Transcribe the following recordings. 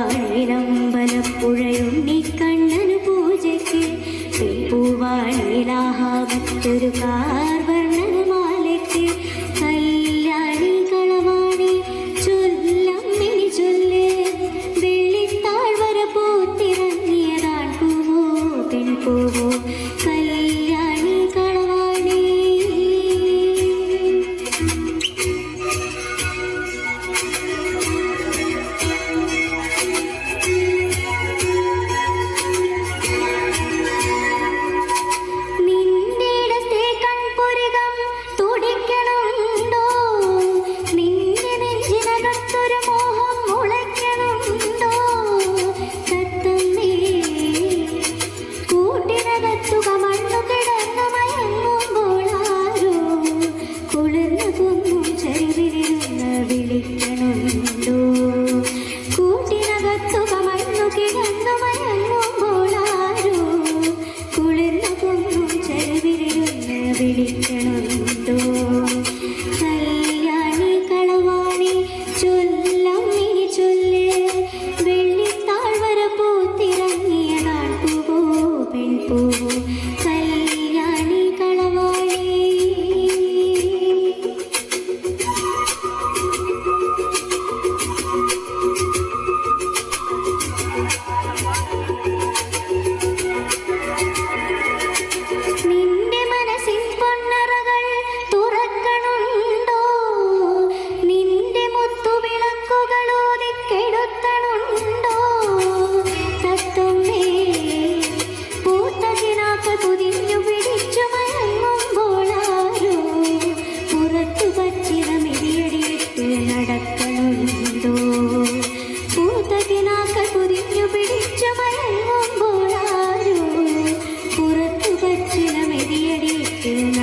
പൂവാണിലമ്പലപ്പുഴയുണ്ണിക്കണ്ണനു പൂജയ്ക്ക് പൂവാണിലാഹാമത്തൊരു കാർവർണനമാലയ്ക്ക് കല്യാണികളമാണി ചൊല്ലമ്മിനി ചൊല്ല് വെള്ളിത്താഴ്വര പൂത്തിറങ്ങിയതാൺ പൂവോ പെൺപൂവോ 那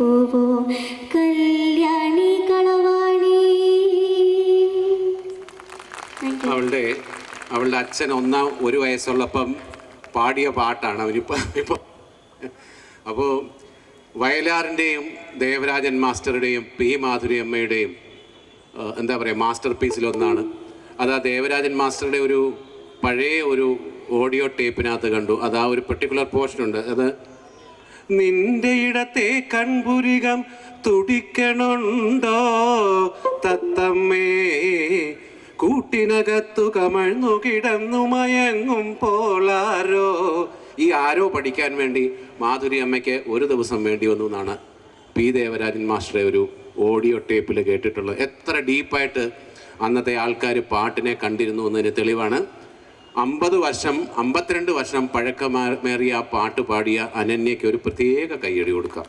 പെൺപൂവോ കല്യാണി കളവാണി അവളുടെ അവളുടെ അച്ഛൻ ഒന്നാം ഒരു വയസ്സുള്ളപ്പം പാടിയ പാട്ടാണ് അവനിപ്പോൾ ഇപ്പോൾ അപ്പോൾ വയലാറിന്റെയും ദേവരാജൻ മാസ്റ്ററുടെയും പി മാധുരി അമ്മയുടെയും എന്താ പറയുക മാസ്റ്റർ പീസിലൊന്നാണ് അത് ആ ദേവരാജൻ മാസ്റ്ററുടെ ഒരു പഴയ ഒരു ഓഡിയോ ടേപ്പിനകത്ത് കണ്ടു. അത് ആ ഒരു പെർട്ടിക്കുലർ പോർഷൻ ഉണ്ട് അത് നിന്റെ ഇടത്തെ കൺപുരികം തുടിക്കണുണ്ടോ? തത്തമ്മേ കൂട്ടിനകത്തു കമഴ്ന്നു കിടന്നു മയങ്ങും പോളാരോ ഈ ആരോ പഠിക്കാൻ വേണ്ടി മാധുരി അമ്മയ്ക്ക് ഒരു ദിവസം വേണ്ടി വന്നു എന്നാണ് പി. ദേവരാജൻ മാസ്റ്ററെ ഒരു ഓഡിയോ ടേപ്പിൽ കേട്ടിട്ടുള്ളത്. എത്ര ഡീപ്പായിട്ട് അന്നത്തെ ആൾക്കാർ പാട്ടിനെ കണ്ടിരുന്നു എന്നതിന് തെളിവാണ്. അമ്പത് വർഷം അമ്പത്തിരണ്ട് വർഷം പഴക്കമേറിയ ആ പാട്ട് പാടിയ അനന്യയ്ക്ക് ഒരു പ്രത്യേക കൈയടി കൊടുക്കാം.